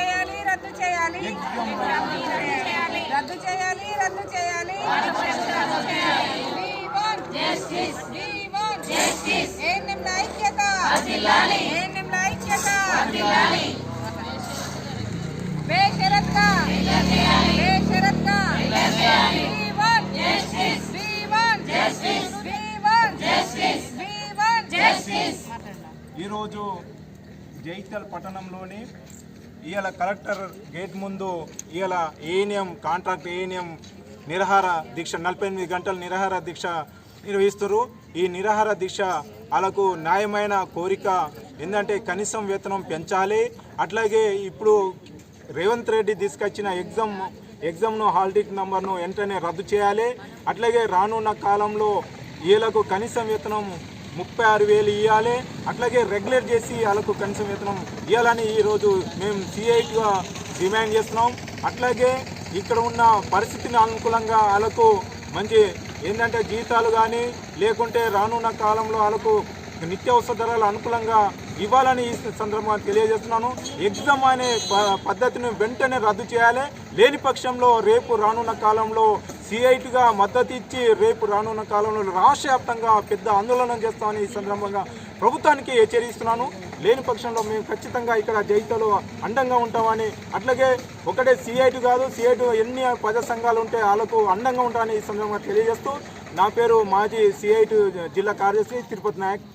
చేయాలి రద్దు చేయాలి. రద్దు చేయాలి రద్దు చేయాలి. ఏం నిమ్న ఐక్యత? ఏం నిమ్న ఐక్యత? బేషరత్గా బేషరత్గా ఈరోజు జైతల్ పట్టణంలోని ఇవాళ కలెక్టర్ గేట్ ముందు ఇవాళ ఏఎన్ఎం కాంట్రాక్ట్ ఏఎన్ఎం నిరాహార దీక్ష నలభై ఎనిమిది గంటల నిరాహార దీక్ష నిర్వహిస్తారు ఈ నిరాహార దీక్ష వాళ్ళకు న్యాయమైన కోరిక ఏంటంటే కనీసం వేతనం పెంచాలి. అట్లాగే ఇప్పుడు రేవంత్ రెడ్డి తీసుకొచ్చిన ఎగ్జామ్ ఎగ్జామ్ను హాల్టిక్ నెంబర్ను నంబర్ను వెంటనే రద్దు చేయాలి. అట్లాగే రానున్న కాలంలో వీళ్ళకు కనీసం వేతనం ముప్పై ఆరు వేలు ఇవ్వాలి అట్లాగే రెగ్యులేట్ చేసి వాళ్ళకు కనీసం వేతనం ఇవ్వాలని ఈరోజు మేము సిఐటిగా డిమాండ్ చేస్తున్నాం. అట్లాగే ఇక్కడ ఉన్న పరిస్థితిని అనుకూలంగా వాళ్ళకు మంచి ఏంటంటే జీతాలు కానీ లేకుంటే రానున్న కాలంలో వాళ్ళకు నిత్యావసర ధరలు అనుకూలంగా ఇవ్వాలని ఈ సందర్భంగా తెలియజేస్తున్నాను. ఎగ్జామ్ అనే ప- పద్ధతిని వెంటనే రద్దు చేయాలి. లేని పక్షంలో రేపు రానున్న కాలంలో సిఐటిగా మద్దతు ఇచ్చి రేపు రానున్న కాలంలో రాష్ట్ర వ్యాప్తంగా పెద్ద ఆందోళన చేస్తామని ఈ సందర్భంగా ప్రభుత్వానికి హెచ్చరిస్తున్నాను. లేని పక్షంలో మేము ఖచ్చితంగా ఇక్కడ జైతలో అండంగా ఉంటామని. అట్లాగే ఒకటే సిఐటి కాదు సిఐటి ఎన్ని ప్రజా సంఘాలు ఉంటే వాళ్ళకు అండంగా ఉంటామని ఈ సందర్భంగా తెలియజేస్తూ నా పేరు మాజీ సిఐటి జిల్లా కార్యదర్శి తిరుపతి నాయక్.